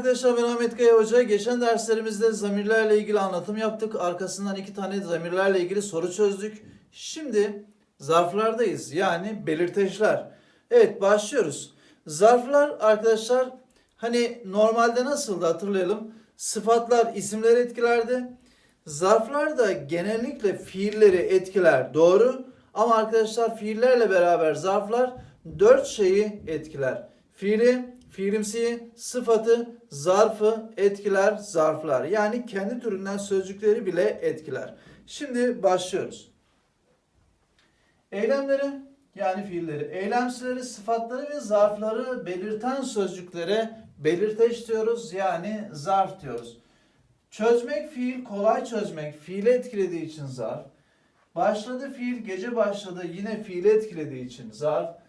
arkadaşlar ben Ahmet Kaya Hoca. Geçen derslerimizde zamirlerle ilgili anlatım yaptık. Arkasından iki tane zamirlerle ilgili soru çözdük. Şimdi zarflardayız. Yani belirteçler. Evet başlıyoruz. Zarflar arkadaşlar hani normalde nasıldı hatırlayalım. Sıfatlar isimleri etkilerdi. Zarflar da genellikle fiilleri etkiler. Doğru. Ama arkadaşlar fiillerle beraber zarflar dört şeyi etkiler. Fiili, fiilimsiyi, sıfatı, zarfı etkiler zarflar. Yani kendi türünden sözcükleri bile etkiler. Şimdi başlıyoruz. Eylemleri yani fiilleri, eylemsileri, sıfatları ve zarfları belirten sözcüklere belirteç diyoruz yani zarf diyoruz. Çözmek fiil kolay çözmek fiili etkilediği için zarf. Başladı fiil gece başladı yine fiili etkilediği için zarf.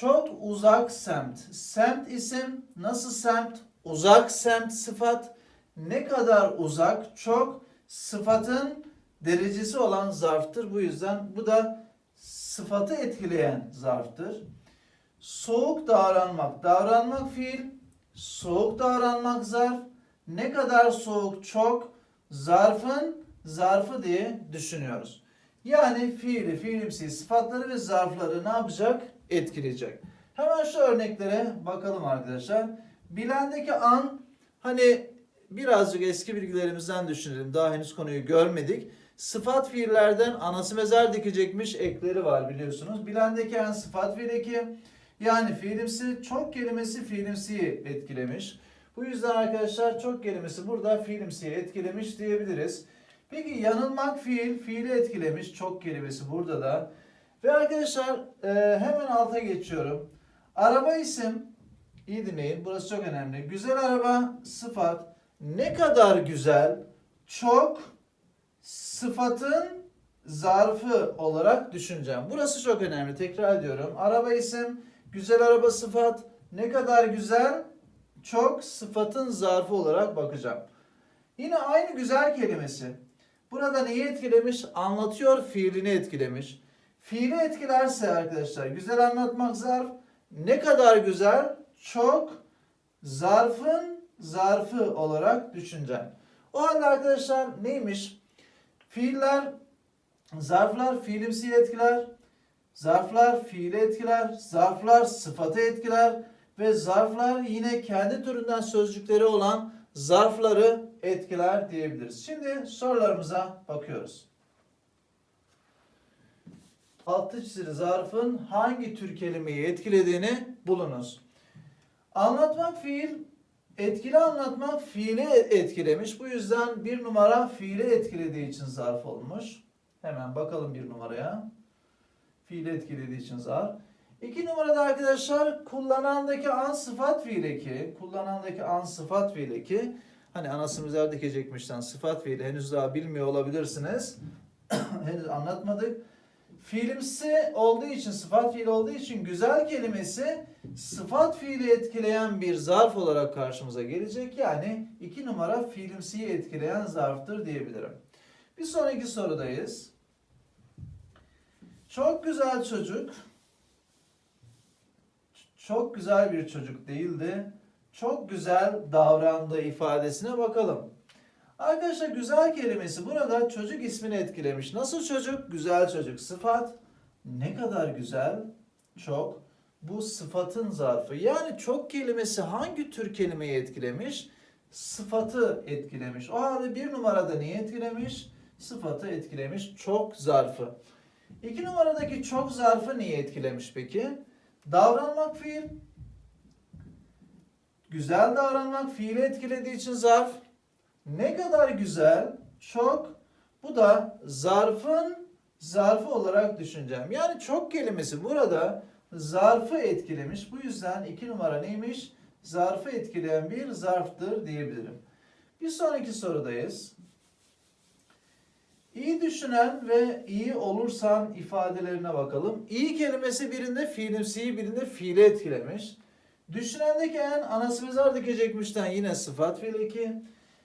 Çok uzak semt. Semt isim nasıl semt? Uzak semt sıfat. Ne kadar uzak çok sıfatın derecesi olan zarftır. Bu yüzden bu da sıfatı etkileyen zarftır. Soğuk davranmak. Davranmak fiil. Soğuk davranmak zarf. Ne kadar soğuk çok zarfın zarfı diye düşünüyoruz. Yani fiili, fiilimsi sıfatları ve zarfları ne yapacak? Etkileyecek. Hemen şu örneklere bakalım arkadaşlar. Bilendeki an hani birazcık eski bilgilerimizden düşünelim. Daha henüz konuyu görmedik. Sıfat fiillerden anası mezar dikecekmiş ekleri var biliyorsunuz. Bilendeki an sıfat fiil. Yani fiilimsi çok kelimesi fiilimsiyi etkilemiş. Bu yüzden arkadaşlar çok kelimesi burada fiilimsiyi etkilemiş diyebiliriz. Peki yanılmak fiil, fiili etkilemiş çok kelimesi burada da. Ve arkadaşlar e, hemen alta geçiyorum. Araba isim, iyi dinleyin burası çok önemli. Güzel araba sıfat. Ne kadar güzel, çok sıfatın zarfı olarak düşüneceğim. Burası çok önemli tekrar ediyorum. Araba isim, güzel araba sıfat. Ne kadar güzel, çok sıfatın zarfı olarak bakacağım. Yine aynı güzel kelimesi. Burada neyi etkilemiş? Anlatıyor fiilini etkilemiş. Fiili etkilerse arkadaşlar güzel anlatmak zarf. Ne kadar güzel? Çok zarfın zarfı olarak düşüneceğim. O halde arkadaşlar neymiş? Fiiller, zarflar fiilimsi etkiler. Zarflar fiili etkiler. Zarflar sıfatı etkiler. Ve zarflar yine kendi türünden sözcükleri olan zarfları etkiler diyebiliriz. Şimdi sorularımıza bakıyoruz. Altı çizili zarfın hangi tür kelimeyi etkilediğini bulunuz. Anlatmak fiil, etkili anlatmak fiili etkilemiş. Bu yüzden bir numara fiili etkilediği için zarf olmuş. Hemen bakalım bir numaraya. Fiili etkilediği için zarf. İki numarada arkadaşlar kullanandaki an sıfat fiil eki. Kullanandaki an sıfat fiil eki. Hani anasını yer dikecekmişten sıfat fiili henüz daha bilmiyor olabilirsiniz. henüz anlatmadık. Fiilimsi olduğu için, sıfat fiili olduğu için güzel kelimesi sıfat fiili etkileyen bir zarf olarak karşımıza gelecek. Yani iki numara fiilimsiyi etkileyen zarftır diyebilirim. Bir sonraki sorudayız. Çok güzel çocuk çok güzel bir çocuk değildi. Çok güzel davrandı ifadesine bakalım. Arkadaşlar güzel kelimesi burada çocuk ismini etkilemiş. Nasıl çocuk? Güzel çocuk. Sıfat. Ne kadar güzel? Çok. Bu sıfatın zarfı. Yani çok kelimesi hangi tür kelimeyi etkilemiş? Sıfatı etkilemiş. O halde bir numarada neyi etkilemiş? Sıfatı etkilemiş. Çok zarfı. İki numaradaki çok zarfı niye etkilemiş peki? Davranmak fiil. Güzel davranmak fiili etkilediği için zarf. Ne kadar güzel, çok. Bu da zarfın zarfı olarak düşüneceğim. Yani çok kelimesi burada zarfı etkilemiş. Bu yüzden iki numara neymiş? Zarfı etkileyen bir zarftır diyebilirim. Bir sonraki sorudayız. İyi düşünen ve iyi olursan ifadelerine bakalım. İyi kelimesi birinde fiilimsiyi birinde fiili etkilemiş. Düşünendeki en anası mezar dikecekmişten yine sıfat fiil eki.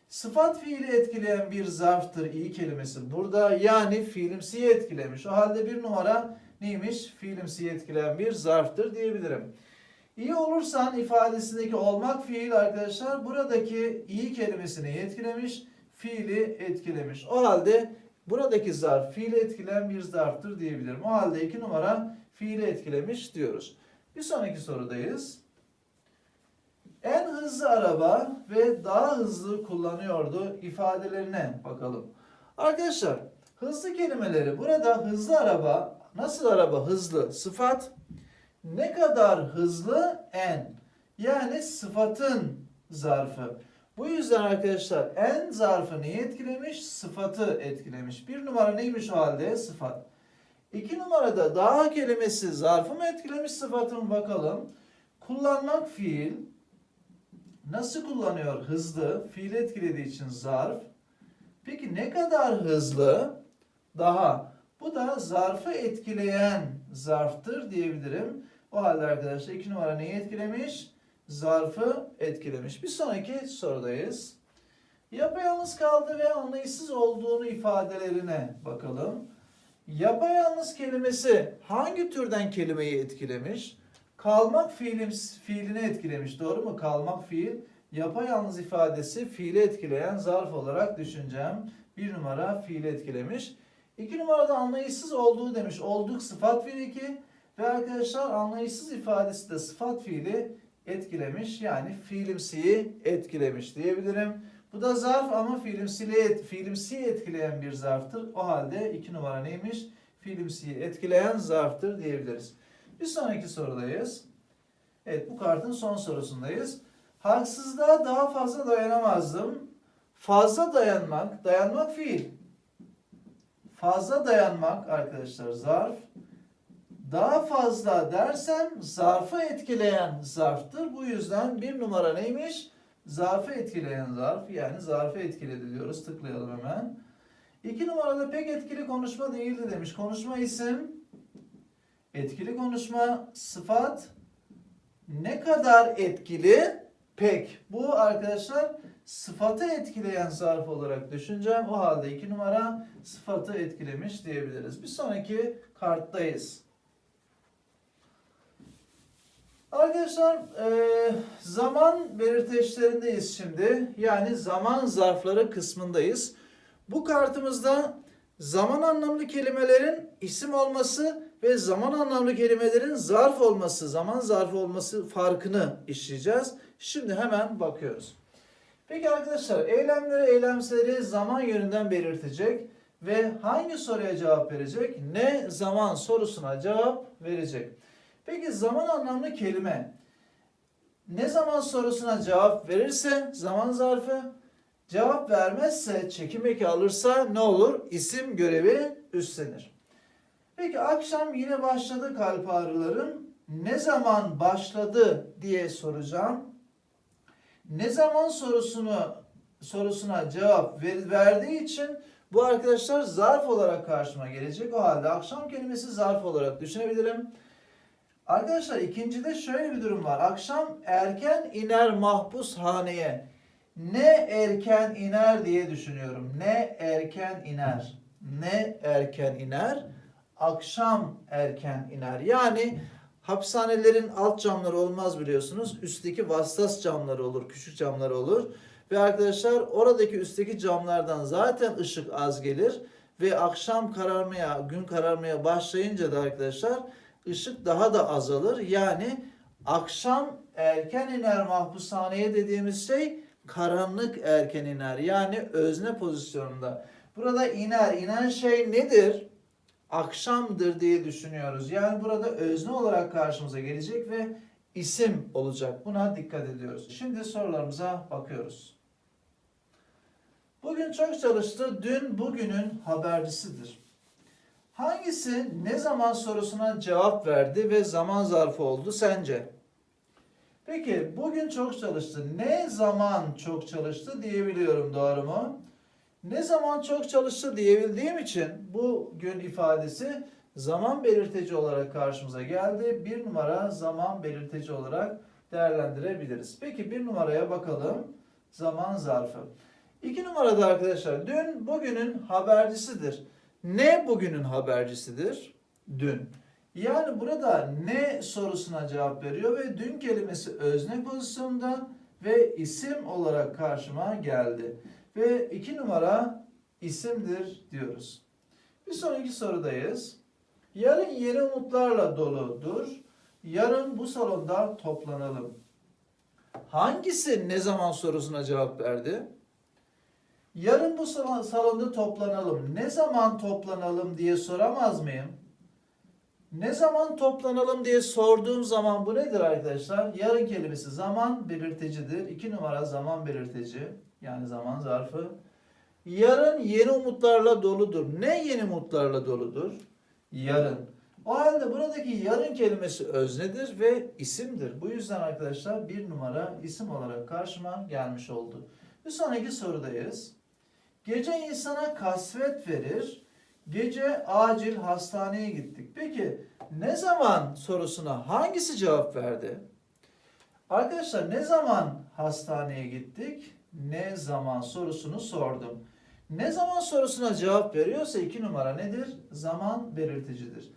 Sıfat fiili etkileyen bir zarftır iyi kelimesi burada. Yani fiilimsiyi etkilemiş. O halde bir numara neymiş? Fiilimsiyi etkileyen bir zarftır diyebilirim. İyi olursan ifadesindeki olmak fiil arkadaşlar buradaki iyi kelimesini etkilemiş, fiili etkilemiş. O halde buradaki zarf fiili etkileyen bir zarftır diyebilirim. O halde iki numara fiili etkilemiş diyoruz. Bir sonraki sorudayız. En hızlı araba ve daha hızlı kullanıyordu ifadelerine bakalım. Arkadaşlar hızlı kelimeleri burada hızlı araba nasıl araba hızlı sıfat ne kadar hızlı en yani sıfatın zarfı. Bu yüzden arkadaşlar en zarfı neyi etkilemiş? Sıfatı etkilemiş. Bir numara neymiş o halde? Sıfat. İki numarada daha kelimesi zarfı mı etkilemiş sıfatı mı bakalım. Kullanmak fiil. Nasıl kullanıyor? Hızlı. Fiil etkilediği için zarf. Peki ne kadar hızlı? Daha. Bu da zarfı etkileyen zarftır diyebilirim. O halde arkadaşlar iki numara neyi etkilemiş? Zarfı etkilemiş. Bir sonraki sorudayız. Yapayalnız kaldı ve anlayışsız olduğunu ifadelerine bakalım. Yapayalnız kelimesi hangi türden kelimeyi etkilemiş? Kalmak fiilim, fiilini etkilemiş. Doğru mu? Kalmak fiil. Yapayalnız ifadesi fiili etkileyen zarf olarak düşüneceğim. Bir numara fiili etkilemiş. İki numarada anlayışsız olduğu demiş. Olduk sıfat fiili iki. Ve arkadaşlar anlayışsız ifadesi de sıfat fiili etkilemiş. Yani fiilimsiyi etkilemiş diyebilirim. Bu da zarf ama fiilimsili, fiilimsiyi etkileyen bir zarftır. O halde iki numara neymiş? Fiilimsiyi etkileyen zarftır diyebiliriz. Bir sonraki sorudayız. Evet bu kartın son sorusundayız. Haksızlığa daha fazla dayanamazdım. Fazla dayanmak, dayanmak fiil. Fazla dayanmak arkadaşlar zarf. Daha fazla dersem zarfı etkileyen zarftır. Bu yüzden bir numara neymiş? Zarfı etkileyen zarf. Yani zarfı etkiledi diyoruz. Tıklayalım hemen. İki numarada pek etkili konuşma değildi demiş. Konuşma isim. Etkili konuşma sıfat. Ne kadar etkili? Pek. Bu arkadaşlar sıfatı etkileyen zarf olarak düşüneceğim. O halde iki numara sıfatı etkilemiş diyebiliriz. Bir sonraki karttayız. Arkadaşlar eee, zaman belirteçlerindeyiz şimdi. Yani zaman zarfları kısmındayız. Bu kartımızda zaman anlamlı kelimelerin isim olması ve zaman anlamlı kelimelerin zarf olması, zaman zarfı olması farkını işleyeceğiz. Şimdi hemen bakıyoruz. Peki arkadaşlar eylemleri, eylemsleri zaman yönünden belirtecek ve hangi soruya cevap verecek? Ne zaman sorusuna cevap verecek. Peki zaman anlamlı kelime ne zaman sorusuna cevap verirse zaman zarfı, cevap vermezse çekim eki alırsa ne olur? İsim görevi üstlenir. Peki akşam yine başladı kalp ağrılarım. Ne zaman başladı diye soracağım. Ne zaman sorusunu sorusuna cevap ver, verdiği için bu arkadaşlar zarf olarak karşıma gelecek. O halde akşam kelimesi zarf olarak düşünebilirim. Arkadaşlar ikincide şöyle bir durum var. Akşam erken iner mahpus haneye. Ne erken iner diye düşünüyorum. Ne erken iner. Ne erken iner. Akşam erken iner. Yani hapishanelerin alt camları olmaz biliyorsunuz. Üstteki vasıtas camları olur. Küçük camları olur. Ve arkadaşlar oradaki üstteki camlardan zaten ışık az gelir. Ve akşam kararmaya, gün kararmaya başlayınca da arkadaşlar ışık daha da azalır. Yani akşam erken iner mahpushaneye dediğimiz şey karanlık erken iner. Yani özne pozisyonunda. Burada iner. inen şey nedir? Akşamdır diye düşünüyoruz. Yani burada özne olarak karşımıza gelecek ve isim olacak. Buna dikkat ediyoruz. Şimdi sorularımıza bakıyoruz. Bugün çok çalıştı. Dün bugünün habercisidir. Hangisi ne zaman sorusuna cevap verdi ve zaman zarfı oldu sence? Peki bugün çok çalıştı. Ne zaman çok çalıştı diyebiliyorum doğru mu? Ne zaman çok çalıştı diyebildiğim için bu gün ifadesi zaman belirteci olarak karşımıza geldi. Bir numara zaman belirteci olarak değerlendirebiliriz. Peki bir numaraya bakalım. Zaman zarfı. İki numarada arkadaşlar dün bugünün habercisidir. Ne bugünün habercisidir? Dün. Yani burada ne sorusuna cevap veriyor ve dün kelimesi özne pozisyonda ve isim olarak karşıma geldi. Ve iki numara isimdir diyoruz. Bir sonraki sorudayız. Yarın yeni umutlarla doludur. Yarın bu salonda toplanalım. Hangisi ne zaman sorusuna cevap verdi? Yarın bu salon- salonda toplanalım. Ne zaman toplanalım diye soramaz mıyım? Ne zaman toplanalım diye sorduğum zaman bu nedir arkadaşlar? Yarın kelimesi zaman belirticidir. İki numara zaman belirtici. Yani zaman zarfı. Yarın yeni umutlarla doludur. Ne yeni umutlarla doludur? Yarın. O halde buradaki yarın kelimesi öznedir ve isimdir. Bu yüzden arkadaşlar bir numara isim olarak karşıma gelmiş oldu. Bir sonraki sorudayız. Gece insana kasvet verir. Gece acil hastaneye gittik. Peki ne zaman sorusuna hangisi cevap verdi? Arkadaşlar ne zaman hastaneye gittik? Ne zaman sorusunu sordum. Ne zaman sorusuna cevap veriyorsa iki numara nedir? Zaman belirticidir.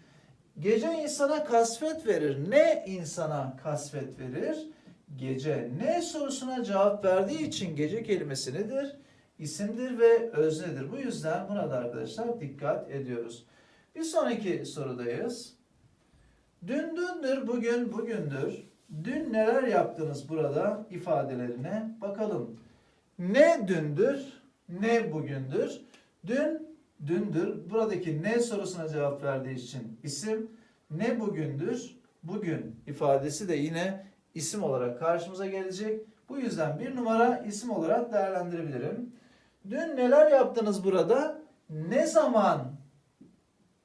Gece insana kasvet verir. Ne insana kasvet verir? Gece. Ne sorusuna cevap verdiği için gece kelimesi nedir? İsimdir ve öznedir. Bu yüzden buna da arkadaşlar dikkat ediyoruz. Bir sonraki sorudayız. Dün dündür, bugün bugündür. Dün neler yaptınız burada ifadelerine bakalım. Ne dündür, ne bugündür. Dün dündür. Buradaki ne sorusuna cevap verdiği için isim. Ne bugündür, bugün ifadesi de yine isim olarak karşımıza gelecek. Bu yüzden bir numara isim olarak değerlendirebilirim. Dün neler yaptınız burada? Ne zaman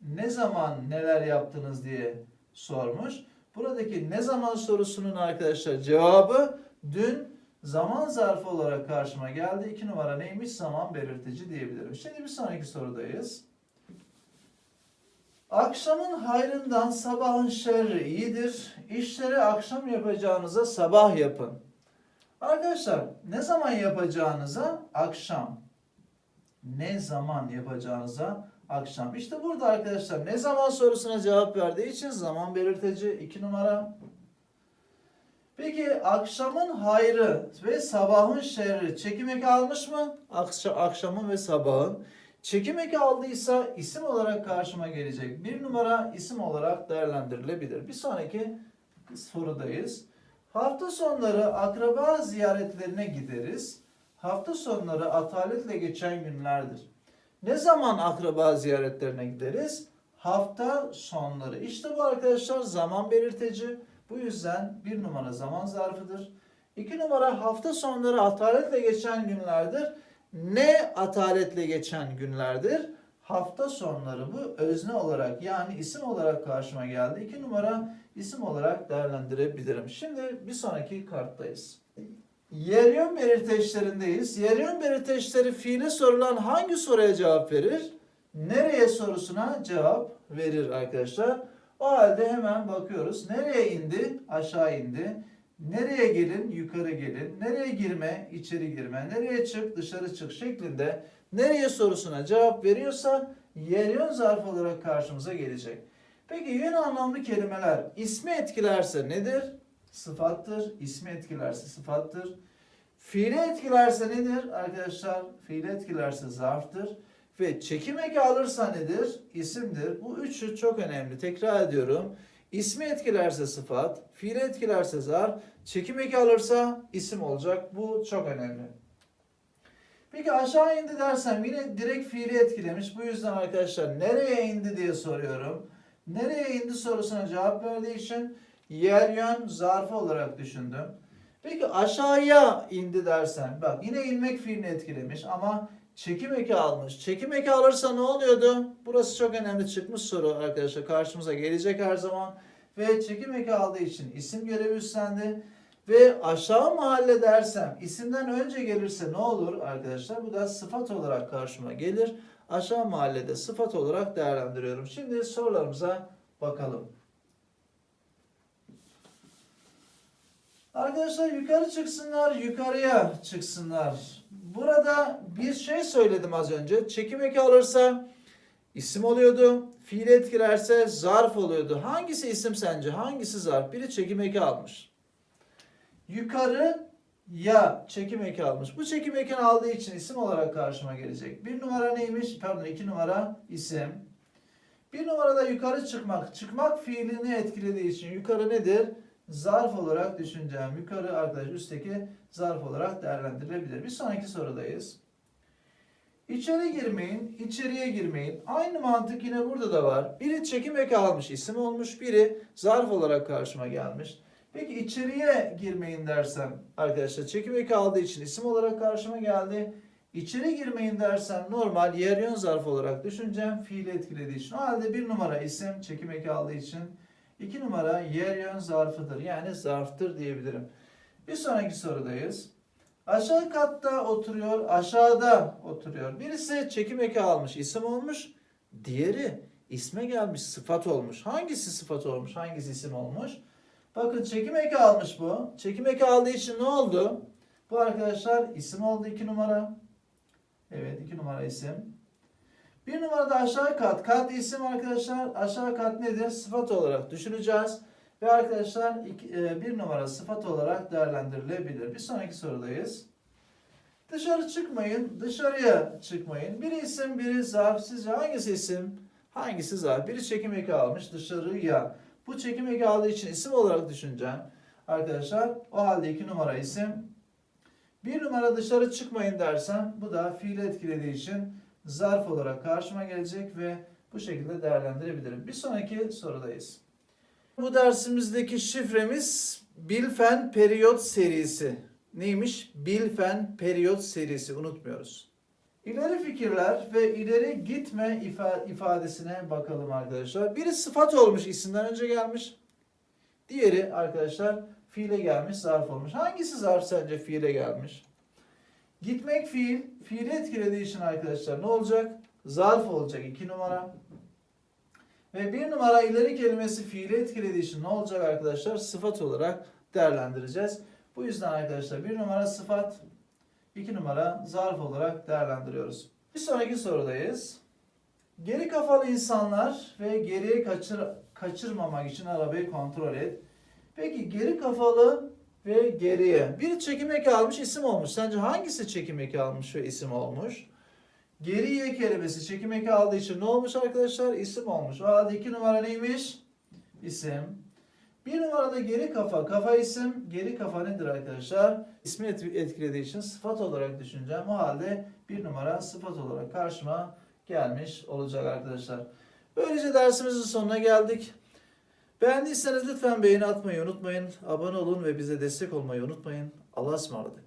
ne zaman neler yaptınız diye sormuş. Buradaki ne zaman sorusunun arkadaşlar cevabı dün zaman zarfı olarak karşıma geldi. İki numara neymiş? Zaman belirtici diyebilirim. Şimdi bir sonraki sorudayız. Akşamın hayrından sabahın şerri iyidir. İşleri akşam yapacağınıza sabah yapın. Arkadaşlar ne zaman yapacağınıza akşam. Ne zaman yapacağınıza akşam. İşte burada arkadaşlar ne zaman sorusuna cevap verdiği için zaman belirtici 2 numara. Peki akşamın hayrı ve sabahın şerri çekim eki almış mı? Akşa- akşamın ve sabahın. Çekim eki aldıysa isim olarak karşıma gelecek. Bir numara isim olarak değerlendirilebilir. Bir sonraki sorudayız. Hafta sonları akraba ziyaretlerine gideriz. Hafta sonları ataletle geçen günlerdir. Ne zaman akraba ziyaretlerine gideriz? Hafta sonları. İşte bu arkadaşlar zaman belirtici. Bu yüzden bir numara zaman zarfıdır. İki numara hafta sonları ataletle geçen günlerdir. Ne ataletle geçen günlerdir? Hafta sonları bu özne olarak yani isim olarak karşıma geldi. İki numara isim olarak değerlendirebilirim. Şimdi bir sonraki karttayız. Yer yön belirteçlerindeyiz. Yer yön belirteçleri fiile sorulan hangi soruya cevap verir? Nereye sorusuna cevap verir arkadaşlar. O halde hemen bakıyoruz. Nereye indi? Aşağı indi. Nereye gelin? Yukarı gelin. Nereye girme? içeri girme. Nereye çık? Dışarı çık şeklinde nereye sorusuna cevap veriyorsa yer yön zarf olarak karşımıza gelecek. Peki yön anlamlı kelimeler ismi etkilerse nedir? Sıfattır. İsmi etkilerse sıfattır. Fiili etkilerse nedir arkadaşlar? Fiili etkilerse zarftır. Ve çekim eki alırsa nedir? İsimdir. Bu üçü çok önemli. Tekrar ediyorum. İsmi etkilerse sıfat, fiili etkilerse zarf, çekim eki alırsa isim olacak. Bu çok önemli. Peki aşağı indi dersem yine direkt fiili etkilemiş. Bu yüzden arkadaşlar nereye indi diye soruyorum. Nereye indi sorusuna cevap verdiği için yer yön zarfı olarak düşündüm. Peki aşağıya indi dersen bak yine ilmek fiilini etkilemiş ama çekim eki almış. Çekim eki alırsa ne oluyordu? Burası çok önemli çıkmış soru arkadaşlar. Karşımıza gelecek her zaman. Ve çekim eki aldığı için isim görevi üstlendi. Ve aşağı mahalle dersem isimden önce gelirse ne olur arkadaşlar? Bu da sıfat olarak karşıma gelir. Aşağı mahallede sıfat olarak değerlendiriyorum. Şimdi sorularımıza bakalım. Arkadaşlar yukarı çıksınlar, yukarıya çıksınlar. Burada bir şey söyledim az önce. Çekim eki alırsa isim oluyordu. Fiil etkilerse zarf oluyordu. Hangisi isim sence? Hangisi zarf? Biri çekim eki almış. Yukarı ya çekim eki almış. Bu çekim ekini aldığı için isim olarak karşıma gelecek. Bir numara neymiş? Pardon iki numara isim. Bir numarada yukarı çıkmak. Çıkmak fiilini etkilediği için yukarı nedir? Zarf olarak düşüneceğim. Yukarı arkadaş üstteki zarf olarak değerlendirilebilir. Bir sonraki sorudayız. İçeri girmeyin, içeriye girmeyin. Aynı mantık yine burada da var. Biri çekim eki almış, isim olmuş. Biri zarf olarak karşıma gelmiş. Peki içeriye girmeyin dersem arkadaşlar çekim eki aldığı için isim olarak karşıma geldi. İçeri girmeyin dersem normal yer yön zarf olarak düşüneceğim. Fiili etkilediği için. O halde bir numara isim çekim eki aldığı için. İki numara yer yön zarfıdır. Yani zarftır diyebilirim. Bir sonraki sorudayız. Aşağı katta oturuyor, aşağıda oturuyor. Birisi çekim eki almış, isim olmuş. Diğeri isme gelmiş, sıfat olmuş. Hangisi sıfat olmuş, hangisi isim olmuş? Bakın çekim eki almış bu. Çekim eki aldığı için ne oldu? Bu arkadaşlar isim oldu 2 numara. Evet 2 numara isim. Bir numarada aşağı kat. Kat isim arkadaşlar. Aşağı kat nedir? Sıfat olarak düşüneceğiz. Ve arkadaşlar e, bir numara sıfat olarak değerlendirilebilir. Bir sonraki sorudayız. Dışarı çıkmayın, dışarıya çıkmayın. Biri isim, biri zarf. Sizce hangisi isim? Hangisi zarf? Biri çekim eki almış dışarıya. Bu çekim eki aldığı için isim olarak düşüneceğim. Arkadaşlar o halde iki numara isim. Bir numara dışarı çıkmayın dersem bu da fiili etkilediği için zarf olarak karşıma gelecek ve bu şekilde değerlendirebilirim. Bir sonraki sorudayız. Bu dersimizdeki şifremiz Bilfen Periyot serisi. Neymiş? Bilfen Periyot serisi unutmuyoruz. İleri fikirler ve ileri gitme ifa- ifadesine bakalım arkadaşlar. Biri sıfat olmuş isimden önce gelmiş. Diğeri arkadaşlar fiile gelmiş zarf olmuş. Hangisi zarf sence fiile gelmiş? Gitmek fiil. Fiili etkilediği için arkadaşlar ne olacak? Zarf olacak 2 numara. Ve bir numara ileri kelimesi fiili etkilediği için ne olacak arkadaşlar? Sıfat olarak değerlendireceğiz. Bu yüzden arkadaşlar bir numara sıfat, iki numara zarf olarak değerlendiriyoruz. Bir sonraki sorudayız. Geri kafalı insanlar ve geriye kaçır, kaçırmamak için arabayı kontrol et. Peki geri kafalı ve geriye. Bir çekim eki almış isim olmuş. Sence hangisi çekim eki almış ve isim olmuş? Geriye kelimesi çekim eki aldığı için ne olmuş arkadaşlar? İsim olmuş. O halde iki numara neymiş? İsim. Bir numarada geri kafa. Kafa isim. Geri kafa nedir arkadaşlar? İsmi et- etkilediği için sıfat olarak düşüneceğim. O halde bir numara sıfat olarak karşıma gelmiş olacak arkadaşlar. Böylece dersimizin sonuna geldik. Beğendiyseniz lütfen beğeni atmayı unutmayın. Abone olun ve bize destek olmayı unutmayın. Allah'a ısmarladık.